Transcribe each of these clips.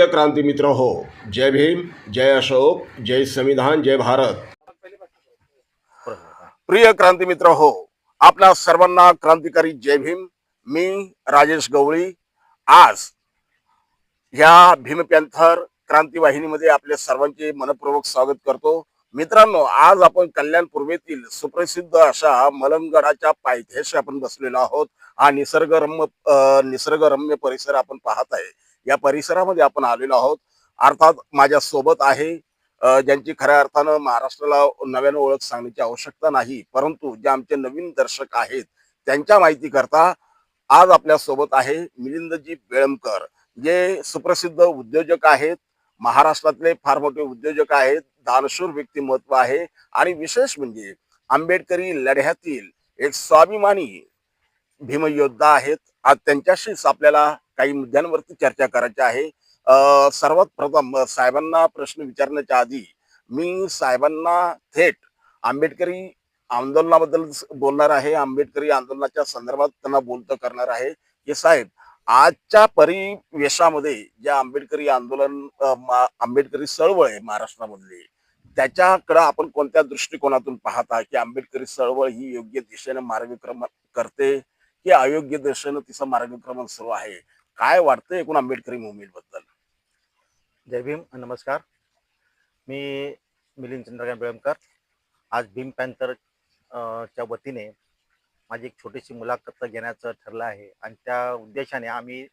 प्रिय क्रांती मित्र हो। जय भीम जय अशोक जय संविधान जय भारत। प्रिय क्रांती मित्र हो आपल्या सर्वांना क्रांतिकारी जय भीम मी राजेश गवळी. आज ह्या भीम पॅन्थर क्रांती वाहिनीमध्ये आपल्या सर्वांचे मनपूर्वक स्वागत करतो. मित्रांनो आज आपण कल्याण पूर्वेतील सुप्रसिद्ध अशा मलंगडाच्या पायथ्याशी आपण बसलेलो आहोत. हा निसर्गरम्य निसर्गरम्य परिसर आपण पाहत आहे. या परिसरामध्ये आपण आलेलो आहोत. अर्थात माझ्या सोबत आहे ज्यांची खऱ्या अर्थानं महाराष्ट्राला नव्यानं ओळख सांगण्याची आवश्यकता नाही परंतु जे आमचे नवीन दर्शक आहेत त्यांच्या माहिती करता आज आपल्यासोबत आहे मिलिंदजी बेळमकर जे सुप्रसिद्ध उद्योजक आहेत महाराष्ट्रातले फार मोठे उद्योजक आहेत दानशूर व्यक्तिमत्व आहे आणि विशेष म्हणजे आंबेडकरी लढ्यातील एक स्वाभिमानी भीमयोद्धा आहेत. आज त्यांच्याशीच आपल्याला काही मुद्द्यांवरती चर्चा करायची आहे. सर्वात प्रथम साहेबांना प्रश्न विचारण्याच्या आधी मी साहेबांना थेट आंबेडकरी आंदोलनाबद्दल बोलणार आहे. आंबेडकरी आंदोलनाच्या संदर्भात त्यांना बोलतं करणार आहे. की साहेब आजच्या परिवेशामध्ये जे आंबेडकरी आंदोलन आंबेडकरी चळवळ आहे महाराष्ट्रामधली त्याच्याकडं आपण कोणत्या दृष्टिकोनातून पाहता की आंबेडकरी चळवळ ही योग्य दिशेने मार्गक्रमण करते? की अयोग्य दिशेनं तिचं मार्गक्रमण सुरू आहे. काय वाटतं एकूण आंबेडकरी मोहिमेबद्दल? जय भीम नमस्कार. मी मिलिंद चंद्रकांत बेळमकर आज भीम पॅन्थर च्या वतीने माझी एक छोटीशी मुलाखत घेण्याचं ठरलं आहे आणि त्या उद्देशाने आम्ही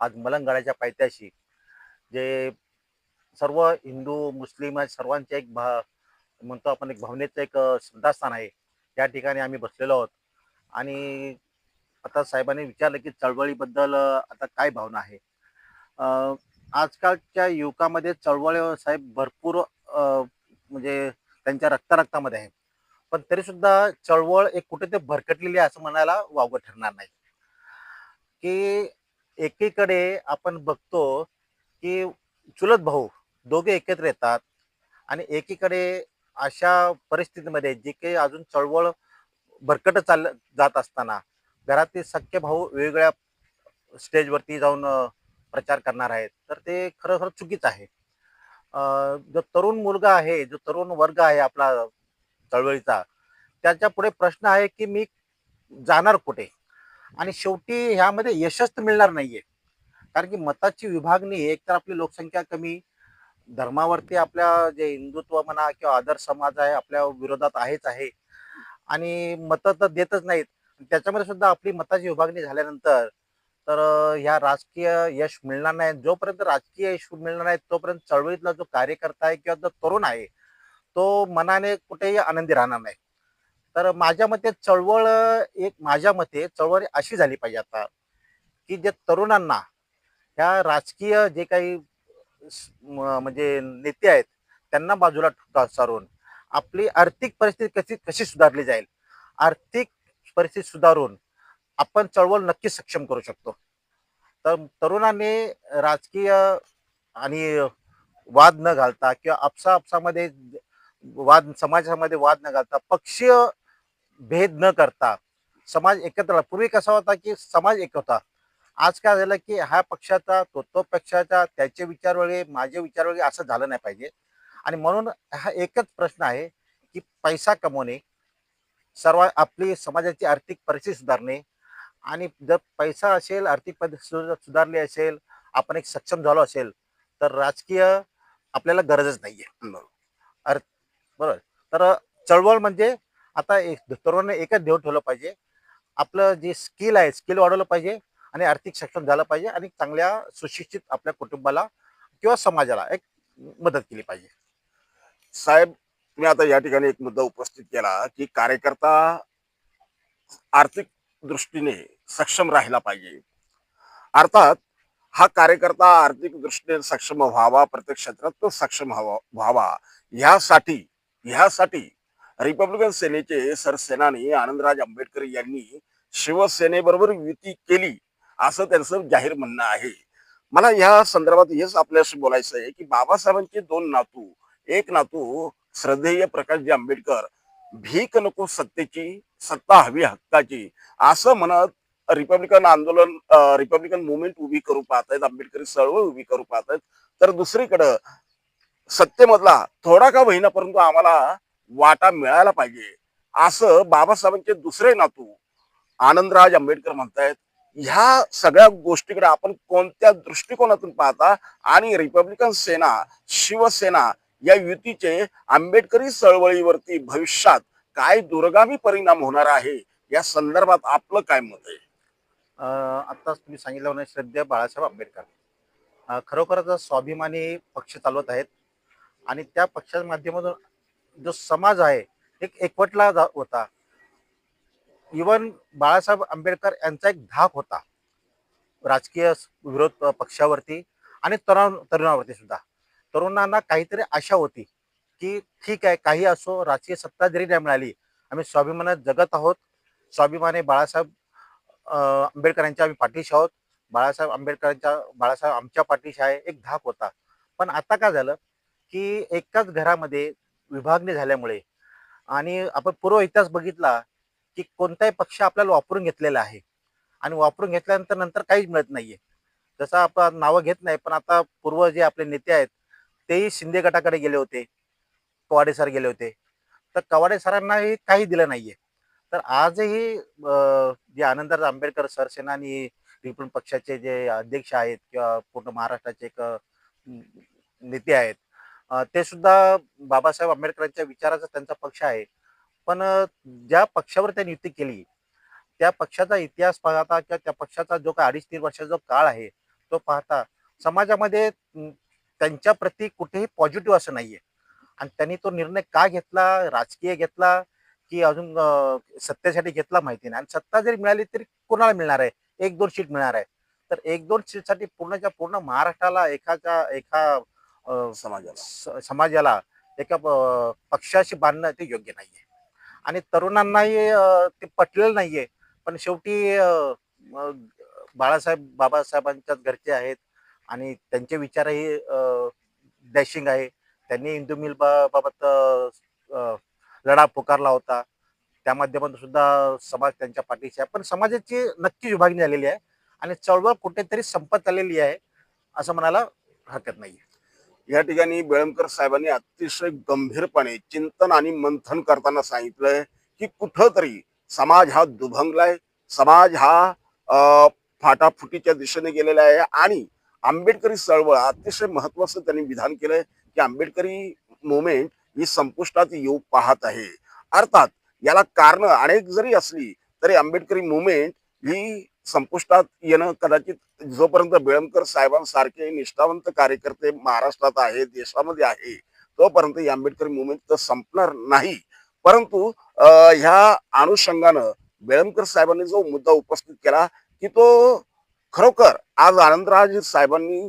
आज मलंगडाच्या पायथ्याशी जे सर्व हिंदू मुस्लिम सर्वांच्या सर्वांचे एक भा म्हणतो आपण एक भावनेचं एक श्रद्धास्थान आहे. त्या ठिकाणी आम्ही बसलेलो आहोत. आणि आता साहेबांनी विचारलं की चळवळीबद्दल आता काय भावना आहे? आजकालच्या युवकामध्ये चळवळ साहेब भरपूर म्हणजे त्यांच्या रक्तारक्तामध्ये आहे. पण तरी सुद्धा चळवळ एक कुठे ते भरकटलेली आहे असं म्हणायला वावगं ठरणार नाही. की एकीकडे आपण बघतो की चुलत भाऊ दोघे एकत्र येतात आणि एकीकडे अशा परिस्थितीमध्ये जे काही अजून चळवळ भरकट चाल जात असताना घरातील सख्खे भाऊ वेगवेगळ्या स्टेजवरती जाऊन प्रचार करणार आहेत. तर ते खरं खरं चुकीचं आहे. जो तरुण मुलगा आहे जो तरुण वर्ग आहे आपला चळवळीचा त्याच्या पुढे प्रश्न आहे की मी जाणार कुठे? आणि शेवटी ह्यामध्ये यशच मिळणार मिळणार नाहीये. कारण की मताची विभागणी एक तर आपली लोकसंख्या कमी धर्मावरती आपल्या जे हिंदुत्व म्हणा किंवा आदर समाज आहे आपल्या विरोधात आहेच आहे. आणि मतं तर देतच नाहीत. त्याच्यामध्ये सुद्धा आपली मताची विभागणी झाल्यानंतर तर ह्या राजकीय यश मिळणार नाही. जोपर्यंत राजकीय यश मिळणार नाही तोपर्यंत चळवळीतला जो कार्यकर्ता आहे किंवा जो तरुण आहे तो मनाने कुठेही आनंदी राहणार नाही. तर माझ्या मते चळवळ एक माझ्या मते चळवळ अशी झाली पाहिजे आता की जे तरुणांना ह्या राजकीय जे काही म्हणजे नेते आहेत त्यांना बाजूला सारून आपली आर्थिक परिस्थिती कशी कशी सुधारली जाईल? आर्थिक परिस्थिती सुधारून आपण चळवळ नक्कीच सक्षम करू शकतो. तर तरुणांनी राजकीय आणि वाद न घालता किंवा आपसा आपसामध्ये वाद समाजामध्ये वाद न घालता पक्षीय भेद न करता समाज एकत्र पूर्वी कसा होता की समाज एक होता. आज काय झालं की हा पक्षाचा तो तो पक्षाचा त्याचे विचार वेगळे माझे विचार वेगळे असं झालं नाही पाहिजे. आणि म्हणून हा एकच प्रश्न आहे की पैसा कमवणे सर्व आपली समाजाची आर्थिक परिस्थिती सुधारणे. आणि जर पैसा असेल आर्थिक परिस्थिती सु- सुधारली असेल आपण एक सक्षम झालो असेल तर राजकीय आपल्याला गरजच नाही आहे बरोबर. तर चळवळ म्हणजे आता एक तरुणांना एकच देव ठेवलं पाहिजे. आपलं जे स्किल आहे स्किल वाढवलं पाहिजे आणि आर्थिक सक्षम झालं पाहिजे आणि चांगल्या सुशिक्षित आपल्या कुटुंबाला किंवा समाजाला एक मदत केली पाहिजे. साहेब तुम्ही आता या ठिकाणी एक मुद्दा उपस्थित केला की कार्यकर्ता आर्थिक दृष्टीने सक्षम राहिला पाहिजे. अर्थात हा कार्यकर्ता आर्थिक दृष्टीने सक्षम व्हावा प्रत्येक क्षेत्रात तो सक्षम व्हावा व्हावा. ह्यासाठी ह्यासाठी रिपब्लिकन सेनेचे सरसेनानी आनंदराज आंबेडकर यांनी शिवसेनेबरोबर युती केली असं त्यांचं जाहीर म्हणणं आहे. मला या संदर्भात हेच आपल्याशी बोलायचं आहे की बाबासाहेबांचे दोन नातू एक नातू श्रद्धेय प्रकाशजी आंबेडकर भीक नको सत्तेची सत्ता हवी हक्काची असं म्हणत रिपब्लिकन आंदोलन रिपब्लिकन मुवमेंट उभी करू पाहतायत आंबेडकरी चळवळ उभी करू पाहतायत. तर दुसरीकडं सत्तेमधला थोडा का होईना परंतु आम्हाला वाटा मिळायला पाहिजे असं बाबासाहेबांचे दुसरे नातू आनंदराज आंबेडकर म्हणतायत. ह्या सगळ्या गोष्टीकडे आपण कोणत्या दृष्टिकोनातून पाहता? आणि रिपब्लिकन सेना शिवसेना या युतीचे आंबेडकरी चळवळीवरती भविष्यात काय दुर्गामी परिणाम होणार आहे? या संदर्भात आपलं काय मत आहे? आत्ताच तुम्ही सांगितलं होणार श्रद्धेय बाळासाहेब आंबेडकर. खरोखरच स्वाभिमानी पक्ष चालवत आहेत. आणि त्या पक्षाच्या माध्यमातून जो समाज आहे एक एकवटला जा- होता. इवन बाळासाहेब आंबेडकर यांचा एक धाक होता. राजकीय विरोध पक्षावरती आणि तरुण तरुणावरती सुद्धा. तरुणांना काहीतरी आशा होती की ठीक आहे काही असो राजकीय सत्ता जरी नाही मिळाली आम्ही स्वाभिमानात जगत आहोत. स्वाभिमाने बाळासाहेब आंबेडकरांच्या आम्ही पाठीशी आहोत. बाळासाहेब आंबेडकरांच्या बाळासाहेब आमच्या पाठीशी आहे एक धाक होता. पण आता काय झालं की एकाच घरामध्ये विभागणी झाल्यामुळे आणि आपण पूर्व इतिहास बघितला की कोणताही पक्ष आपल्याला वापरून घेतलेला आहे आणि वापरून घेतल्यानंतर नंतर काहीच मिळत नाहीये. जसं आपण नावं घेत नाही पण आता पूर्व जे आपले नेते आहेत तेही शिंदे गटाकडे गेले होते कवाडे सर गेले होते. तर कवाडे सरांनाही काही दिलं नाहीये. तर आजही जे आनंदराज आंबेडकर सरसेना आणि रिपब्लिकन पक्षाचे जे अध्यक्ष आहेत किंवा पूर्ण महाराष्ट्राचे एक नेते आहेत ते सुद्धा बाबासाहेब आंबेडकरांच्या विचाराचा त्यांचा पक्ष आहे. पण ज्या पक्षावर त्यांनी युती केली त्या पक्षाचा इतिहास पाहता किंवा त्या पक्षाचा जो काही अडीच तीन वर्षाचा जो काळ आहे तो पाहता समाजामध्ये त्यांच्या प्रती कुठेही पॉझिटिव्ह असं नाहीये. आणि त्यांनी तो निर्णय का घेतला राजकीय घेतला की अजून सत्तेसाठी घेतला माहिती नाही. आणि सत्ता जरी मिळाली तरी कोणाला मिळणार आहे? एक दोन सीट मिळणार आहे. तर एक दोन सीटसाठी पूर्णच्या पूर्ण महाराष्ट्राला एकाच्या एका समाजाला. समाजाला एका पक्षाशी बांधणं ते योग्य नाहीये. आणि तरुणांनाही ते पटलेलं नाहीये. पण शेवटी बाळासाहेब बाबासाहेबांच्याच घरचे आहेत. आणि त्यांचे विचारही डॅशिंग आहे. त्यांनी इंदू मिल बा- बाबत लढा पुकारला होता. त्या माध्यमातून सुद्धा समाज त्यांच्या पाठीशी आहे. पण समाजाची नक्की विभागणी झालेली आहे. आणि चळवळ कुठेतरी संपत आलेली आहे असं म्हणायला हरकत नाही या ठिकाणी बेळमकर साहेबांनी अतिशय गंभीरपणे चिंतन आणि मंथन करताना सांगितलंय की कुठंतरी समाज हा दुभंगलाय. समाज हा फाटाफुटीच्या दिशेने गेलेला आहे आणि आंबेडकरी चळवळ अतिशय महत्वाचं त्यांनी विधान केलंय की आंबेडकरी मुवमेंट ही संपुष्टात येऊ पाहत आहे. अर्थात याला कारण अनेक जरी असली तरी आंबेडकरी मुवमेंट ही संपुष्टात येणं कदाचित जोपर्यंत बेळमकर साहेबांसारखे निष्ठावंत कार्यकर्ते महाराष्ट्रात आहे देशामध्ये आहे तोपर्यंत ही आंबेडकरी मुवमेंट तर संपणार नाही. परंतु ह्या अनुषंगानं बेळमकर साहेबांनी जो मुद्दा उपस्थित केला की तो खरोखर आज आनंदराज साहेबांनी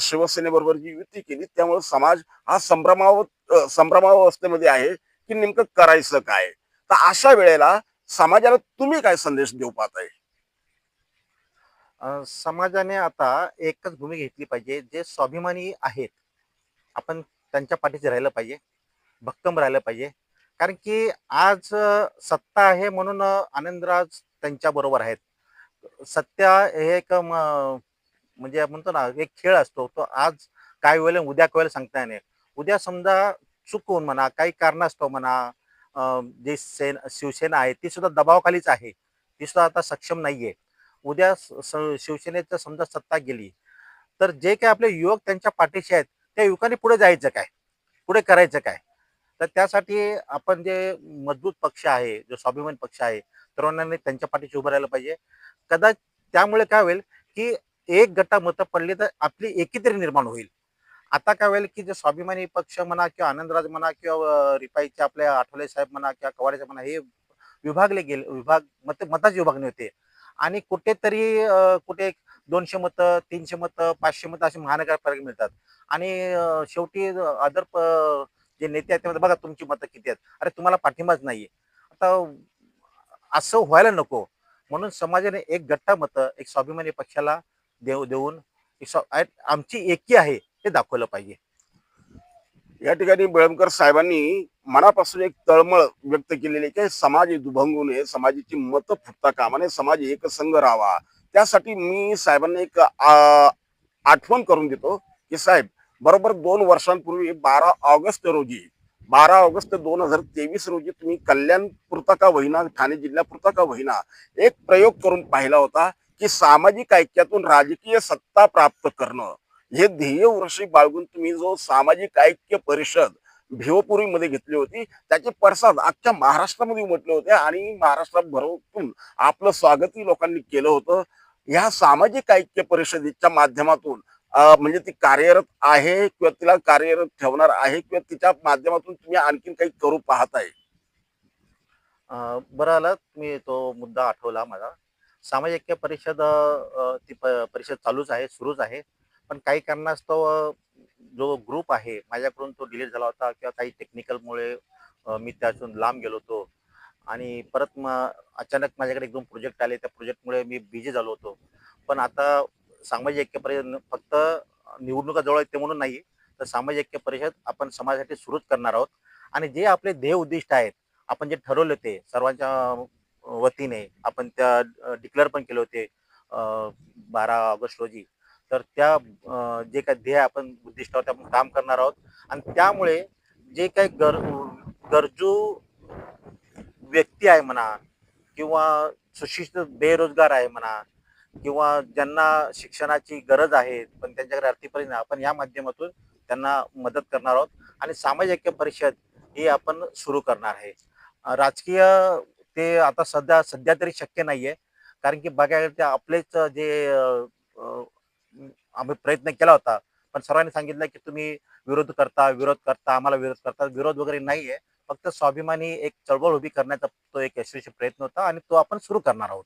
शिवसेनेबरोबर जी युती केली त्यामुळे समाज हा संभ्रमाव संभ्रमावस्थेमध्ये आहे की नेमकं करायचं काय? तर अशा वेळेला समाजाला तुम्ही काय संदेश देऊ पाहताय? अं, समाजाने आता एकच भूमी घेतली पाहिजे जे स्वाभिमानी आहेत. आपण त्यांच्या पाठीशी राहिलं पाहिजे भक्कम राहिलं पाहिजे. कारण की आज सत्ता आहे म्हणून आनंदराज त्यांच्या बरोबर आहेत. सत्य हे एक म्हणजे आपण म्हणतो ना एक खेळ असतो. तो आज काय होईल उद्या काय सांगता येणार उद्या समजा चुकून म्हणा काही कारणास्तव म्हणा जे सेन शिवसेना आहे ती सुद्धा दबावाखालीच आहे. ती सुद्धा आता सक्षम नाहीये. उद्या स- शिवसेनेचं समजा सत्ता गेली तर जे काही आपले युवक त्यांच्या पाठीशी आहेत त्या युवकांनी पुढे जायचं काय? पुढे करायचं काय? तर त्यासाठी आपण जे मजबूत पक्ष आहे जो स्वाभिमान पक्ष आहे तरुणांनी त्यांच्या पाठीशी उभं राहिलं पाहिजे. कदाच त्यामुळे काय होईल की एक गटा मतं पडली तर आपली एकीतरी निर्माण होईल. आता काय होईल की जे स्वाभिमानी पक्ष म्हणा किंवा आनंदराज म्हणा किंवा रिपाईचे आपले आठवले साहेब म्हणा किंवा कवाडेचे म्हणा हे विभागले गेले विभाग मत मताची विभागणी होते. आणि कुठेतरी कुठे दोनशे मतं तीनशे मतं पाचशे मतं असे महानगरपालिका मिळतात. आणि शेवटी अदर जे नेते आहेत त्यामध्ये बघा तुमची मतं किती आहेत. अरे तुम्हाला पाठिंबाच नाहीये. आता असं व्हायला नको. म्हणून समाजाने एक गट्टा मतं एक स्वाभिमानी पक्षाला देऊ देऊन एक आमची एकी आहे हे दाखवलं पाहिजे. या ठिकाणी बेळमकर साहेबांनी मनापासून एक तळमळ व्यक्त केलेली आहे की समाज दुभंगू नये समाजाची मतं फुटता कामा नये समाज एकसंघ राहावा. त्यासाठी मी साहेबांना एक आठवण करून देतो की साहेब बरोबर दोन वर्षांपूर्वी बारा ऑगस्ट रोजी बारा ऑगस्ट दोन हजार तेवीस रोजी तुम्ही कल्याण पुरता का वहिना ठाणे जिल्ह्यापुरता का वहिना एक प्रयोग करून पाहिला होता की सामाजिक ऐक्यातून राजकीय सत्ता प्राप्त करणं. हे ध्येय वर्षी बाळगून तुम्ही जो सामाजिक ऐक्य परिषद भिवपुरीमध्ये घेतली होती त्याचे पडसाद अख्ख्या महाराष्ट्रामध्ये उमटले होते आणि महाराष्ट्राभरातून आपलं स्वागतही लोकांनी केलं होतं. या सामाजिक ऐक्य परिषदेच्या माध्यमातून म्हणजे ती कार्यरत आहे किंवा तिला कार्यरत ठेवणार आहे किंवा तिच्या माध्यमातून तुम्ही आणखीन काही करू पाहत आहे बरं आला. तुम्ही तो मुद्दा आठवला मला. सामाजिक परिषद ती प- परिषद चालूच आहे सुरूच आहे. पण काही कारणास्तव जो ग्रुप आहे माझ्याकडून तो डिलीट झाला होता किंवा काही टेक्निकलमुळे मी त्यातून लांब गेलो होतो. आणि परत मग अचानक माझ्याकडे एक दोन प्रोजेक्ट आले. त्या प्रोजेक्टमुळे मी बिझी झालो होतो. पण आता सामाजिक ऐक्य परिषद फक्त निवडणुका जवळ आहेत ते म्हणून नाही तर सामाजिक ऐक्य परिषद आपण समाजासाठी सुरूच करणार आहोत. आणि जे आपले ध्येय उद्दिष्ट आहेत आपण जे ठरवले ते सर्वांच्या वतीने आपण त्या डिक्लेअर पण केले होते बारा ऑगस्ट रोजी. तर त्या जे काही ध्येय आपण उद्दिष्टावर आपण काम करणार आहोत. आणि त्यामुळे जे काही गर गरजू व्यक्ती आहे म्हणा किंवा सुशिक्षित बेरोजगार आहे म्हणा किंवा ज्यांना शिक्षणाची गरज आहे पण त्यांच्याकडे आर्थिक परिस्थिती नाही, आपण या माध्यमातून त्यांना मदत करणार आहोत. आणि सामाजिक परिषद ही आपण सुरू करणार आहे. राजकीय ते आता सध्या सध्या तरी शक्य नाहीये. कारण की बघायला ते आपलेच जे आम्ही प्रयत्न केला होता पण सर्वांनी सांगितलं की तुम्ही विरोध करता विरोध करता आम्हाला विरोध करता. विरोध वगैरे नाहीये. फक्त स्वाभिमानी एक चळवळ उभी करण्याचा तो एक यशस्वी प्रयत्न होता आणि तो आपण सुरू करणार आहोत.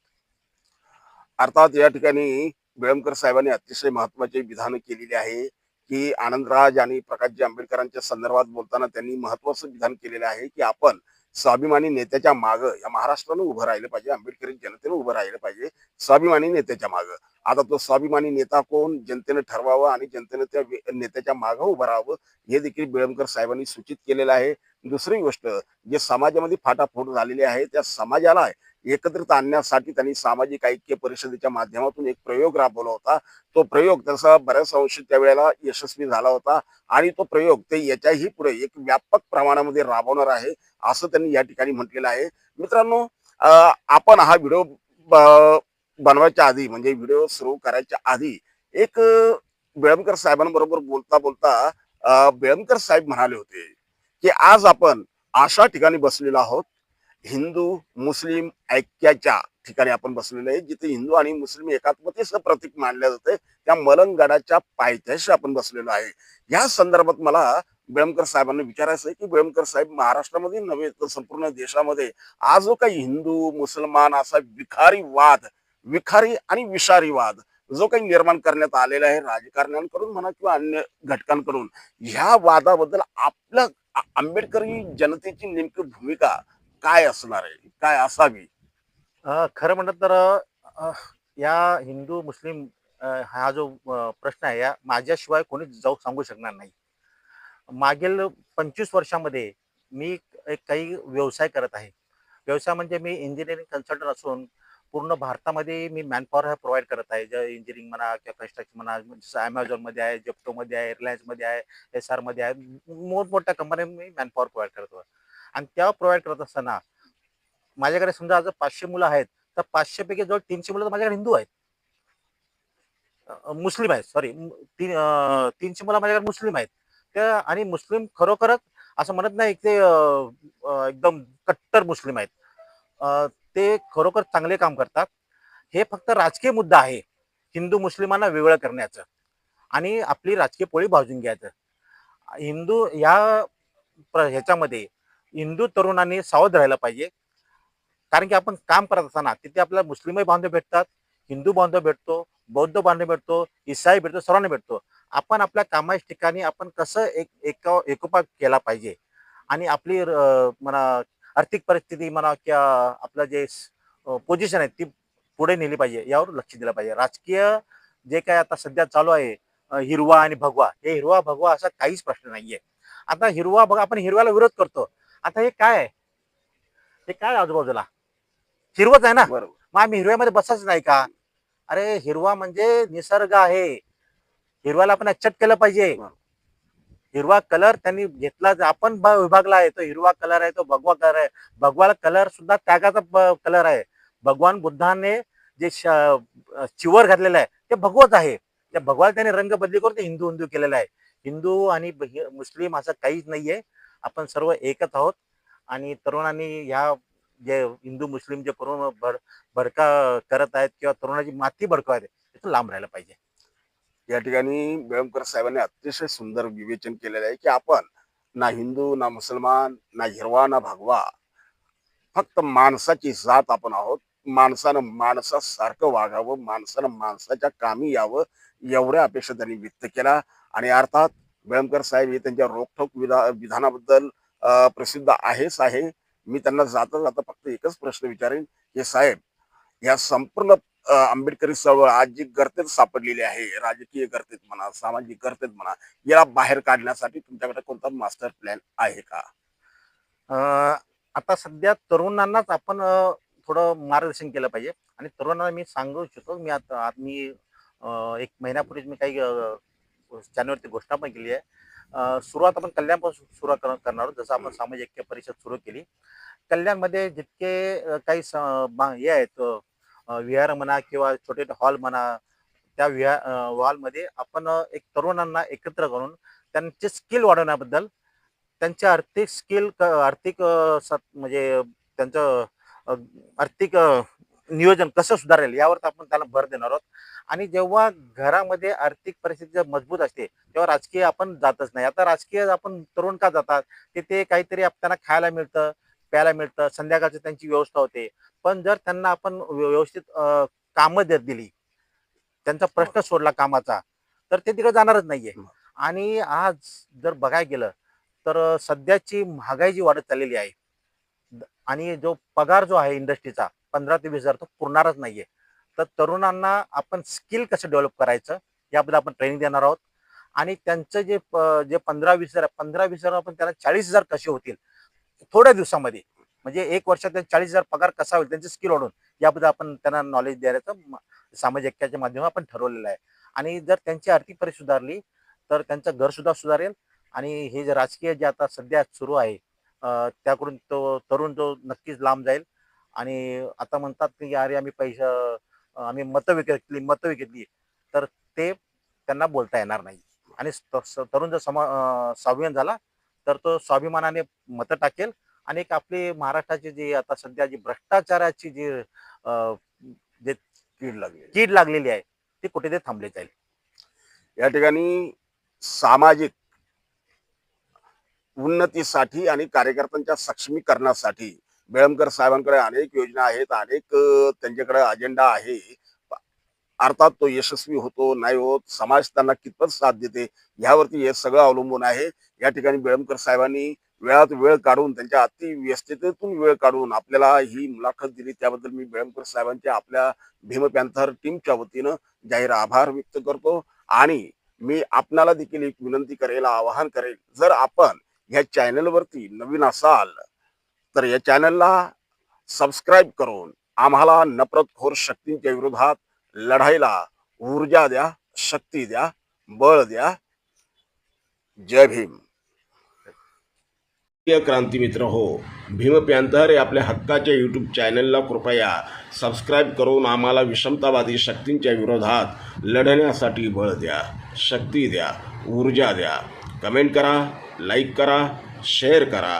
अर्थात या ठिकाणी बेळमकर साहेबांनी अतिशय महत्त्वाचे विधान केलेली आहे की आनंदराज आणि प्रकाशजी आंबेडकरांच्या संदर्भात बोलताना त्यांनी महत्वाचं विधान केलेलं आहे की आपण स्वाभिमानी नेत्याच्या माग या महाराष्ट्रानं उभं राहिलं पाहिजे आंबेडकरी जनतेनं उभं राहिलं पाहिजे स्वाभिमानी नेत्याच्या माग. आता तो स्वाभिमानी नेता कोण? जनतेनं ठरवावं आणि जनतेनं त्या नेत्याच्या मागं उभं राहावं हे देखील बेळमकर साहेबांनी सूचित केलेलं आहे. दुसरी गोष्ट जे समाजामध्ये फाटाफूट झालेली आहे त्या समाजाला एकत्रित आणण्यासाठी त्यांनी सामाजिक ऐक्य परिषदेच्या माध्यमातून एक प्रयोग राबवला होता. तो प्रयोग तसा बऱ्याच अंशी त्यावेळेला यशस्वी झाला होता आणि तो प्रयोग ते याच्याही पुढे एक व्यापक प्रमाणामध्ये राबवणार आहे असं त्यांनी या ठिकाणी म्हटलेलं आहे. मित्रांनो आपण हा व्हिडिओ बनवायच्या आधी म्हणजे व्हिडिओ सुरू करायच्या आधी एक बेळमकर साहेबांबरोबर बोलता बोलता बेळमकर साहेब म्हणाले होते की आज आपण अशा ठिकाणी बसलेलो आहोत हिंदू मुस्लिम ऐक्याच्या ठिकाणी आपण बसलेलो आहे जिथे हिंदू आणि मुस्लिम एकात्मतेचं प्रतीक मानलं जाते त्या मलंगडाच्या पायथ्याशी आपण बसलेलो आहे. या संदर्भात मला बेळमकर साहेबांना विचारायचं आहे की बेळमकर साहेब महाराष्ट्रामध्ये नव्हे तर संपूर्ण देशामध्ये आज जो काही हिंदू मुसलमान असा विखारी वाद विखारी आणि विषारी वाद जो काही निर्माण करण्यात आलेला आहे राजकारण्यांकडून म्हणा किंवा अन्य घटकांकडून ह्या वादाबद्दल आपल्या आंबेडकरी जनतेची नेमकी भूमिका काय असणार आहे? काय असावी? खरं म्हणत तर अ, या हिंदू मुस्लिम अ, हा जो अ, प्रश्न आहे या माझ्याशिवाय कोणीच जाऊ सांगू शकणार नाही. मागील पंचवीस वर्षामध्ये मी एक काही व्यवसाय करत आहे. व्यवसाय म्हणजे मी इंजिनिअरिंग कन्सल्टंट असून पूर्ण भारतामध्ये मी मॅनपॉवर हा प्रोव्हाइड करत आहे. जे इंजिनिअरिंग म्हणा किंवा कन्स्ट्रक्शन म्हणा जसं ॲमेझॉनमध्ये आहे जेप्टोमध्ये आहे रिलायन्समध्ये आहे एस आरमध्ये आहे. मोठमोठ्या कंपन्या मी मॅनपॉवर प्रोव्हाइड करतो आणि त्या प्रोव्हाइड करत असताना माझ्याकडे समजा जर पाचशे मुलं आहेत तर पाचशे पैकी जवळ तीनशे मुलं तर माझ्याकडे हिंदू आहेत. मुस्लिम आहेत सॉरी तीन तीनशे मुलं माझ्याकडे मुस्लिम आहेत. त्या आणि मुस्लिम खरोखरच असं म्हणत नाही ते एकदम कट्टर मुस्लिम आहेत. ते खरोखर चांगले काम करतात. हे फक्त राजकीय मुद्दा आहे हिंदू मुस्लिमांना वेगळं करण्याचं. आणि आपली राजकीय पोळी भाजून घ्यायचं. हिंदू या प्र- ह्याच्यामध्ये हिंदू तरुणांनी सावध राहायला पाहिजे. कारण की आपण काम करत असताना तिथे आपल्याला मुस्लिमही बांधव भेटतात हिंदू बांधव भेटतो बौद्ध बांधव भेटतो ईसाई भेटतो सर्वांना भेटतो. आपण आपल्या कामाच्या ठिकाणी आपण कसं एक एका एकोपा केला पाहिजे? आणि आपली म्हणा आर्थिक परिस्थिती म्हणा किंवा आपलं जे पोझिशन आहे ती पुढे नेली पाहिजे यावर लक्ष दिलं पाहिजे. राजकीय जे काय आता सध्या चालू आहे हिरवा आणि भगवा हे हिरवा भगवा असा काहीच प्रश्न नाहीये. आता हिरवा बघा आपण हिरव्याला विरोध करतो. आता हे काय? आहे हे काय आजूबाजूला? हिरवच आहे ना? बरोबर. मग आम्ही हिरव्यामध्ये बसायचं नाही का? अरे हिरवा म्हणजे निसर्ग आहे. हिरव्याला आपण ऍक्सेप्ट केलं पाहिजे. हिरवा कलर त्यांनी घेतला ज- आपण विभागला आहे तो हिरवा कलर आहे तो भगवा कलर आहे. भगवा कलर सुद्धा त्यागाचा कलर आहे. भगवान बुद्धाने जे चिवर घातलेलं आहे ते भगवत आहे. त्या भगवान त्याने रंग बदली करून ते हिंदू हिंदू केलेलं आहे. हिंदू आणि मुस्लिम असं काहीच नाहीये. आपण सर्व एकच आहोत. आणि तरुणांनी ह्या जे हिंदू मुस्लिम जे करून भड भडका करत आहेत किंवा तरुणाची माती भडकवत आहेत लांब राहायला पाहिजे. या ठिकाणी बेळमकर साहेबांनी अतिशय सुंदर विवेचन केलेलं आहे की आपण ना हिंदू ना मुसलमान ना हिरवा ना भगवा फक्त माणसाची जात आपण आहोत. माणसानं माणसासारखं वागावं माणसानं माणसाच्या कामी यावं एवढ्या अपेक्षा त्यांनी व्यक्त केला आणि अर्थात बेळमकर साहेब हे त्यांच्या रोखोक विधा विधानाबद्दल प्रसिद्ध आहेच आहे मी त्यांना जाता जाता फक्त एकच प्रश्न विचारेन की साहेब या संपूर्ण आंबेडकरी चळवळ आज जी गर्तेत सापडलेली आहे राजकीय गर्तेत म्हणा सामाजिक गर्तेत म्हणा याला बाहेर काढण्यासाठी तुमच्याकडे कोणता मास्टर प्लॅन आहे का? आता सध्या तरुणांनाच आपण थोडं मार्गदर्शन केलं पाहिजे. आणि तरुणांना मी सांगू इच्छितो मी आता मी एक महिन्यापूर्वीच मी काही चॅनलवरती घोषणा पण केली आहे. सुरुवात आपण कल्याणपासून सुरू कर- करणार आहोत. जसं आपण सामाजिक ऐक्य परिषद सुरू केली. कल्याणमध्ये जितके काही हे आहेत विहार म्हणा किंवा छोटे हॉल म्हणा त्या विहार हॉलमध्ये आपण एक तरुणांना एकत्र करून त्यांचे स्किल वाढवण्याबद्दल त्यांच्या आर्थिक स्किल आर्थिक म्हणजे त्यांचं आर्थिक नियोजन कसं सुधारेल यावर आपण त्याला भर देणार आहोत. आणि जेव्हा घरामध्ये आर्थिक परिस्थिती जर मजबूत असते तेव्हा राजकीय आपण जातच नाही. आता राजकीय आपण तरुण का जातात? तिथे काहीतरी आप- त्यांना खायला मिळतं प्यायला मिळतं संध्याकाळची त्यांची व्यवस्था होते. पण जर त्यांना आपण व्य- व्यवस्थित कामं देत दिली त्यांचा प्रश्न सोडला कामाचा तर ते तिकडे जाणारच नाहीये. आणि आज जर बघायला गेलं तर सध्याची महागाई जी वाढत चाललेली आहे आणि जो पगार जो आहे इंडस्ट्रीचा पंधरा ते वीस हजार तो पुरणारच नाहीये. तर तरुणांना आपण स्किल कसं डेव्हलप करायचं याबद्दल आपण ट्रेनिंग देणार आहोत. आणि त्यांचं जे प- जे पंधरा वीस हजार पंधरा वीस हजार आपण त्यांना चाळीस हजार कसे होतील? थोड्या दिवसामध्ये. म्हणजे एक वर्षात त्यांचे चाळीस हजार पगार कसा होईल त्यांचे स्किल वाढून याबद्दल आपण त्यांना नॉलेज द्यायचं म- सामाजिक ऐक्याच्या माध्यमातून आपण ठरवलेलं आहे. आणि जर त्यांची आर्थिक परिस्थिती सुधारली तर त्यांचं घर सुद्धा सुधारेल. आणि हे जे राजकीय जे आता सध्या सुरू आहे त्याकडून तो तरुण जो नक्कीच लांब जाईल. आणि आता म्हणतात की अरे आम्ही पैसा आम्ही मतं विकली मतं विकली तर ते त्यांना बोलता येणार नाही. आणि स- तरुण जर समा स्वाभिमान झाला तर तो स्वाभिमानाने मतं टाकेल. आणि एक आपली महाराष्ट्राची जी आता सध्या जी भ्रष्टाचाराची जी जे कीड लागली कीड लागलेली आहे ती कुठे ते थांबली जाईल. या ठिकाणी सामाजिक उन्नतीसाठी आणि कार्यकर्त्यांच्या सक्षमीकरणासाठी बेळमकर साहेबांकडे अनेक योजना आहेत अनेक त्यांच्याकडे अजेंडा आहे. अर्थात तो यशस्वी होतो नाही होत समाज त्यांना कितपत साथ देते यावरती हे सगळं अवलंबून आहे. या ठिकाणी बेळमकर साहेबांनी वेळात वेळ काढून त्यांच्या अतिव्यस्ततेतून वेळ काढून आपल्याला ही मुलाखत दिली. त्याबद्दल मी बेळमकर साहेबांच्या आपल्या भीम पॅन्थर टीमच्या वतीनं जाहीर आभार व्यक्त करतो. आणि मी आपणाला देखील एक विनंती करेल आवाहन करेल जर आपण ह्या चॅनलवरती नवीन असाल तर या चॅनलला सबस्क्राईब करून आम्हाला नफरतखोर शक्तींच्या विरोधात लढाईला ऊर्जा द्या शक्ती द्या बळ द्या. जय भीम. क्रांती मित्र हो भीम प्यांतर आपल्या हक्काच्या यूट्यूब चॅनलला कृपया सबस्क्राईब करून आम्हाला विषमतावादी शक्तींच्या विरोधात लढण्यासाठी बळ द्या शक्ती द्या ऊर्जा द्या. कमेंट करा लाईक करा शेअर करा.